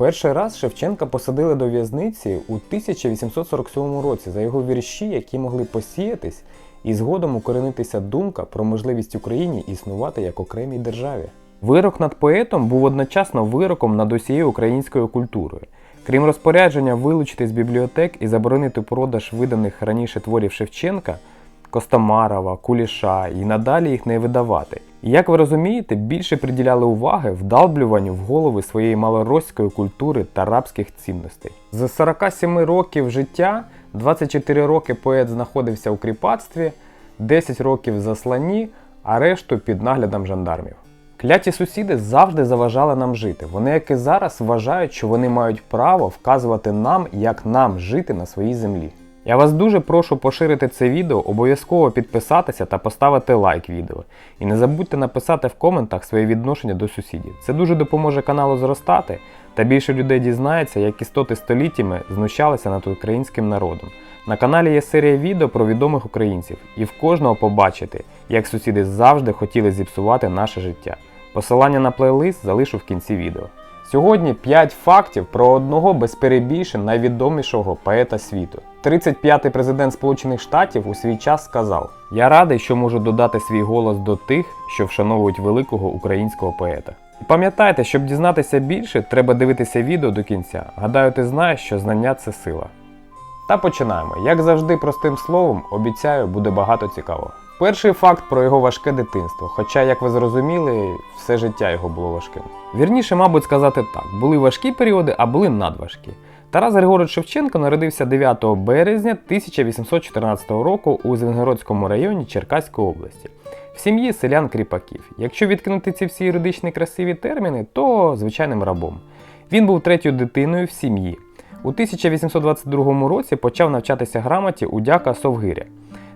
Перший раз Шевченка посадили до в'язниці у 1847 році за його вірші, які могли посіятись, і згодом укоренитися думка про можливість Україні існувати як окремій державі. Вирок над поетом був одночасно вироком над усією українською культурою. Крім розпорядження вилучити з бібліотек і заборонити продаж виданих раніше творів Шевченка, Костомарова, Куліша і надалі їх не видавати. Як ви розумієте, більше приділяли уваги вдалблюванню в голови своєї малоросійської культури та рабських цінностей. З 47 років життя 24 роки поет знаходився у кріпацтві, 10 років в засланні, а решту під наглядом жандармів. Кляті сусіди завжди заважали нам жити. Вони, як і зараз, вважають, що вони мають право вказувати нам, як нам жити на своїй землі. Я вас дуже прошу поширити це відео, обов'язково підписатися та поставити лайк відео. І не забудьте написати в коментах своє відношення до сусідів. Це дуже допоможе каналу зростати, та більше людей дізнається, як істоти століттями знущалися над українським народом. На каналі є серія відео про відомих українців, і в кожного побачите, як сусіди завжди хотіли зіпсувати наше життя. Посилання на плейлист залишу в кінці відео. Сьогодні 5 фактів про одного без перебільшень найвідомішого поета світу. 35-й президент Сполучених Штатів у свій час сказав: Я радий, що можу додати свій голос до тих, що вшановують великого українського поета. І пам'ятайте, щоб дізнатися більше, треба дивитися відео до кінця. Гадаю, ти знаєш, що знання це сила. Та починаємо. Як завжди, простим словом, обіцяю, буде багато цікавого. Перший факт про його важке дитинство, хоча, як ви зрозуміли, все життя його було важким. Вірніше, мабуть, сказати так: були важкі періоди, а були надважкі. Тарас Григорович Шевченко народився 9 березня 1814 року у Звенигородському районі Черкаської області, в сім'ї селян кріпаків. Якщо відкинути ці всі юридичні красиві терміни, то звичайним рабом. Він був третьою дитиною в сім'ї. У 1822 році почав навчатися грамоті у дяка Совгиря.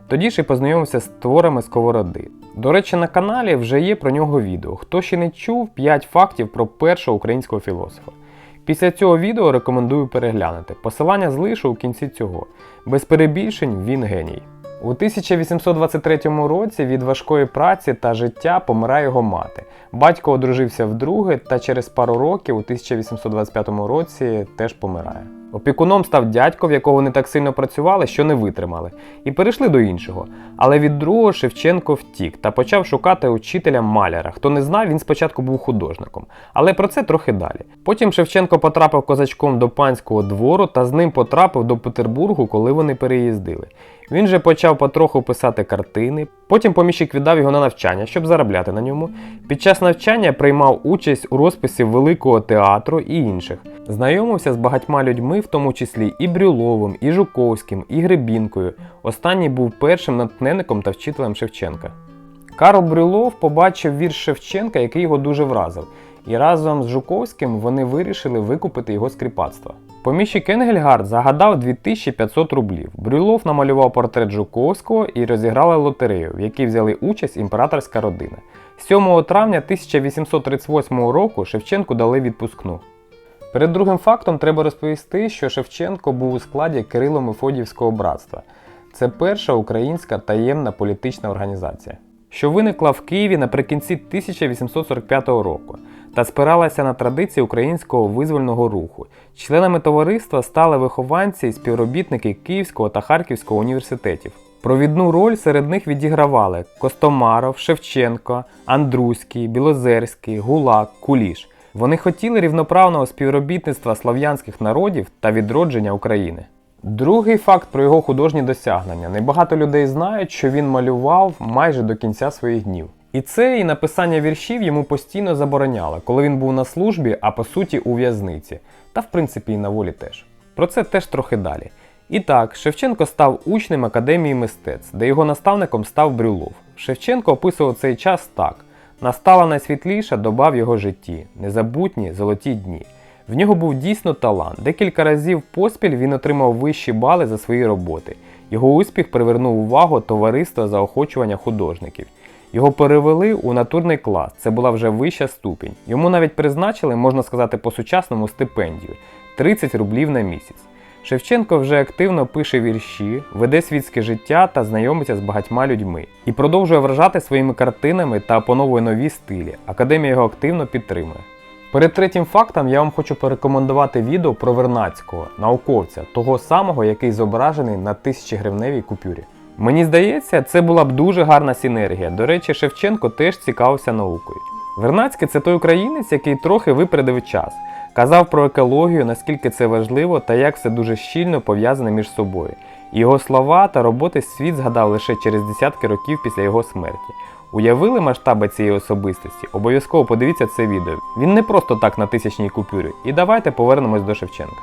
Тоді ж і познайомився з творами Сковороди. До речі, на каналі вже є про нього відео. Хто ще не чув 5 фактів про першого українського філософа. Після цього відео рекомендую переглянути. Посилання залишу у кінці цього. Без перебільшень він геній. У 1823 році від важкої праці та життя помирає його мати. Батько одружився вдруге та через пару років, у 1825 році, теж помирає. Опікуном став дядько, в якого не так сильно працювали, що не витримали, і перейшли до іншого. Але від другого Шевченко втік та почав шукати учителя маляра. Хто не знав, він спочатку був художником. Але про це трохи далі. Потім Шевченко потрапив козачком до панського двору та з ним потрапив до Петербургу, коли вони переїздили. Він же почав потроху писати картини. Потім поміщик віддав його на навчання, щоб заробляти на ньому. Під час навчання приймав участь у розписі Великого театру і інших. Знайомився з багатьма людьми, в тому числі і Брюловим, і Жуковським, і Гребінкою. Останній був першим натхненником та вчителем Шевченка. Карл Брюлов побачив вірш Шевченка, який його дуже вразив, і разом з Жуковським вони вирішили викупити його з кріпацтва. Поміщик Енгельгард загадав 2500 рублів. Брюлов намалював портрет Жуковського і розіграли лотерею, в якій взяли участь імператорська родина. 7 травня 1838 року Шевченку дали відпускну. Перед другим фактом треба розповісти, що Шевченко був у складі Кирило-Мефодіївського братства. Це перша українська таємна політична організація, що виникла в Києві наприкінці 1845 року та спиралася на традиції українського визвольного руху. Членами товариства стали вихованці і співробітники Київського та Харківського університетів. Провідну роль серед них відігравали Костомаров, Шевченко, Андруський, Білозерський, Гулак, Куліш. Вони хотіли рівноправного співробітництва слав'янських народів та відродження України. Другий факт про його художні досягнення. Небагато людей знають, що він малював майже до кінця своїх днів. І це і написання віршів йому постійно забороняло, коли він був на службі, а по суті у в'язниці, та в принципі і на волі теж. Про це теж трохи далі. І так, Шевченко став учнем Академії мистецтв, де його наставником став Брюлов. Шевченко описував цей час так: настала найсвітліша доба в його житті, незабутні золоті дні. В нього був дійсно талант. Декілька разів поспіль він отримав вищі бали за свої роботи. Його успіх привернув увагу товариства заохочування художників. Його перевели у натурний клас, це була вже вища ступінь. Йому навіть призначили, можна сказати, по-сучасному стипендію 30 рублів на місяць. Шевченко вже активно пише вірші, веде світське життя та знайомиться з багатьма людьми і продовжує вражати своїми картинами та опановує нові стилі. Академія його активно підтримує. Перед третім фактом я вам хочу порекомендувати відео про Вернацького, науковця, того самого, який зображений на тисячогривневій купюрі. Мені здається, це була б дуже гарна синергія. До речі, Шевченко теж цікавився наукою. Вернацький це той українець, який трохи випередив час, казав про екологію, наскільки це важливо та як все дуже щільно пов'язане між собою. Його слова та роботи світ згадав лише через десятки років після його смерті. Уявили масштаби цієї особистості? Обов'язково подивіться це відео. Він не просто так на тисячній купюрі. І давайте повернемось до Шевченка.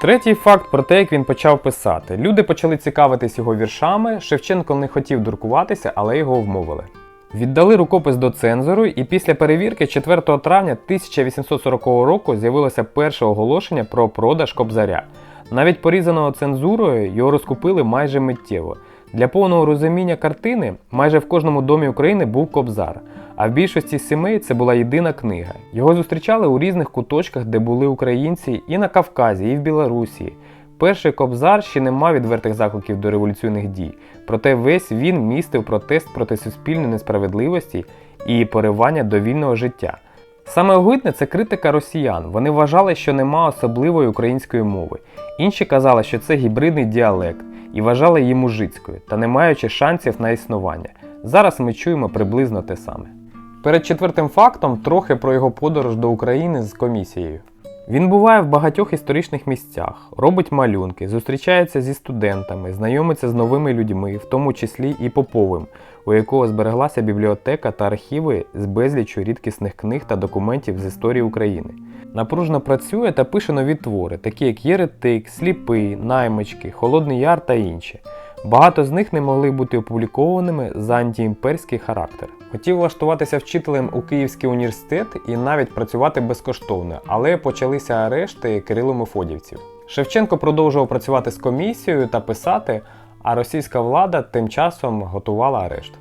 Третій факт про те, як він почав писати. Люди почали цікавитись його віршами. Шевченко не хотів друкуватися, але його вмовили. Віддали рукопис до цензору, і після перевірки 4 травня 1840 року з'явилося перше оголошення про продаж кобзаря. Навіть порізаного цензурою його розкупили майже миттєво. Для повного розуміння картини майже в кожному домі України був кобзар, а в більшості сімей це була єдина книга. Його зустрічали у різних куточках, де були українці, і на Кавказі, і в Білорусі. Перший кобзар ще не мав відвертих закликів до революційних дій, проте весь він містив протест проти суспільної несправедливості і поривання до вільного життя. Саме огидне це критика росіян. Вони вважали, що нема особливої української мови. Інші казали, що це гібридний діалект і вважали її мужицькою, та не маючи шансів на існування. Зараз ми чуємо приблизно те саме. Перед четвертим фактом трохи про його подорож до України з комісією. Він буває в багатьох історичних місцях, робить малюнки, зустрічається зі студентами, знайомиться з новими людьми, в тому числі і Поповим, у якого збереглася бібліотека та архіви з безлічю рідкісних книг та документів з історії України. Напружно працює та пише нові твори, такі як Єретик, Сліпий, Наймички, Холодний Яр та інші. Багато з них не могли бути опублікованими за антиімперський характер. Хотів влаштуватися вчителем у Київський університет і навіть працювати безкоштовно, але почалися арешти Кирило-Мефодівців. Шевченко продовжував працювати з комісією та писати, а російська влада тим часом готувала арешт.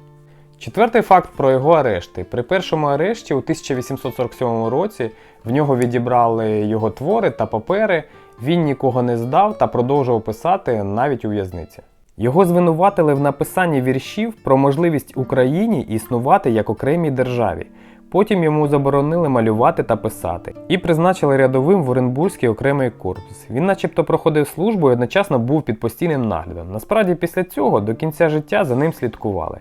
Четвертий факт про його арешти. При першому арешті у 1847 році в нього відібрали його твори та папери, він нікого не здав та продовжував писати навіть у в'язниці. Його звинуватили в написанні віршів про можливість Україні існувати як окремій державі. Потім йому заборонили малювати та писати і призначили рядовим в Оренбурзький окремий корпус. Він, начебто, проходив службу і одночасно був під постійним наглядом. Насправді, після цього до кінця життя за ним слідкували,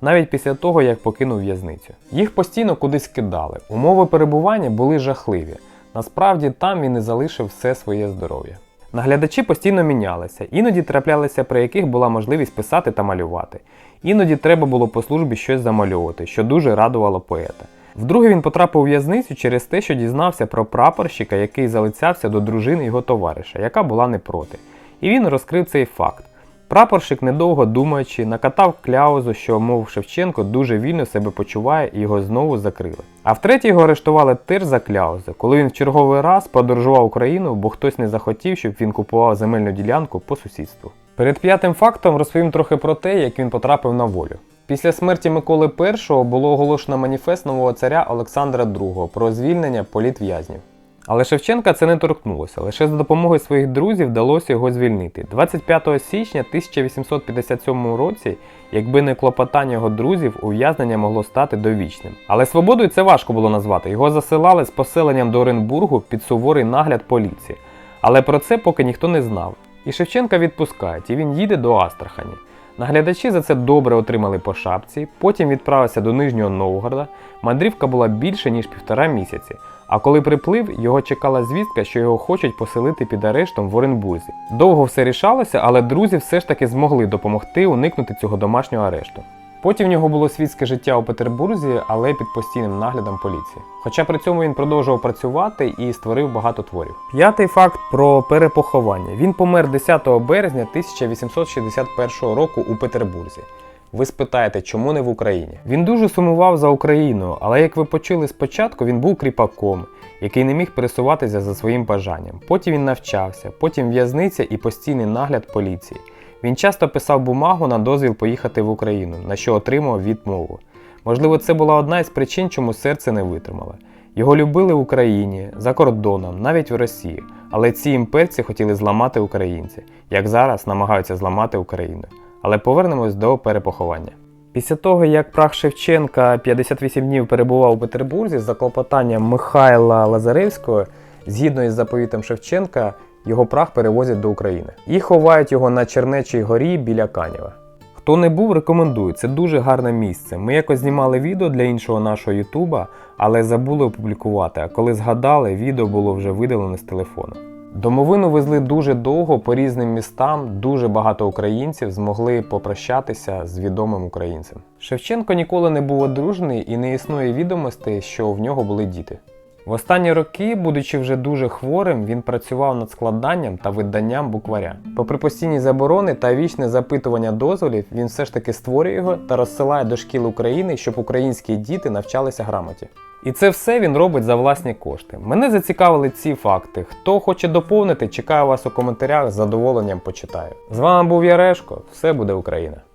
навіть після того, як покинув в'язницю. Їх постійно кудись кидали. Умови перебування були жахливі. Насправді там він і залишив все своє здоров'я. Наглядачі постійно мінялися, іноді траплялися, при яких була можливість писати та малювати. Іноді треба було по службі щось замальовувати, що дуже радувало поета. Вдруге він потрапив у в'язницю через те, що дізнався про прапорщика, який залицявся до дружини його товариша, яка була не проти. І він розкрив цей факт. Прапорщик, недовго думаючи, накатав кляузу, що, мов Шевченко, дуже вільно себе почуває і його знову закрили. А втретє його арештували теж за кляузи, коли він в черговий раз подорожував Україну, бо хтось не захотів, щоб він купував земельну ділянку по сусідству. Перед п'ятим фактом розповім трохи про те, як він потрапив на волю. Після смерті Миколи І було оголошено маніфест нового царя Олександра II про звільнення політв'язнів. Але Шевченка це не торкнулося. Лише за допомогою своїх друзів вдалося його звільнити. 25 січня 1857 році, якби не клопотання його друзів, ув'язнення могло стати довічним. Але свободою це важко було назвати. Його засилали з поселенням до Оренбургу під суворий нагляд поліції. Але про це поки ніхто не знав. І Шевченка відпускають, і він їде до Астрахані. Наглядачі за це добре отримали по шапці, потім відправився до Нижнього Новгорода. Мандрівка була більше ніж півтора місяці. А коли приплив, його чекала звістка, що його хочуть поселити під арештом в Оренбурзі. Довго все рішалося, але друзі все ж таки змогли допомогти уникнути цього домашнього арешту. Потім в нього було світське життя у Петербурзі, але під постійним наглядом поліції. Хоча при цьому він продовжував працювати і створив багато творів. П'ятий факт про перепоховання. Він помер 10 березня 1861 року у Петербурзі. Ви спитаєте, чому не в Україні? Він дуже сумував за Україною, але як ви почули спочатку, він був кріпаком, який не міг пересуватися за своїм бажанням. Потім він навчався, потім в'язниця і постійний нагляд поліції. Він часто писав бумагу на дозвіл поїхати в Україну, на що отримав відмову. Можливо, це була одна із причин, чому серце не витримало. Його любили в Україні, за кордоном, навіть в Росії, але ці імперці хотіли зламати українців, як зараз намагаються зламати Україну. Але повернемось до перепоховання. Після того, як прах Шевченка 58 днів перебував у Петербурзі за клопотанням Михайла Лазаревського, згідно із заповітом Шевченка, його прах перевозять до України і ховають його на Чернечій горі біля Канєва. Хто не був, рекомендую. Це дуже гарне місце. Ми якось знімали відео для іншого нашого Ютуба, але забули опублікувати. А коли згадали, відео було вже видалено з телефону. Домовину везли дуже довго по різним містам. Дуже багато українців змогли попрощатися з відомим українцем. Шевченко ніколи не був одружений і не існує відомостей, що в нього були діти. В останні роки, будучи вже дуже хворим, він працював над складанням та виданням букваря. Попри постійні заборони та вічне запитування дозволів, він все ж таки створює його та розсилає до шкіл України, щоб українські діти навчалися грамоті. І це все він робить за власні кошти. Мене зацікавили ці факти. Хто хоче доповнити, чекаю вас у коментарях з задоволенням почитаю. З вами був Ярешко. Все буде Україна!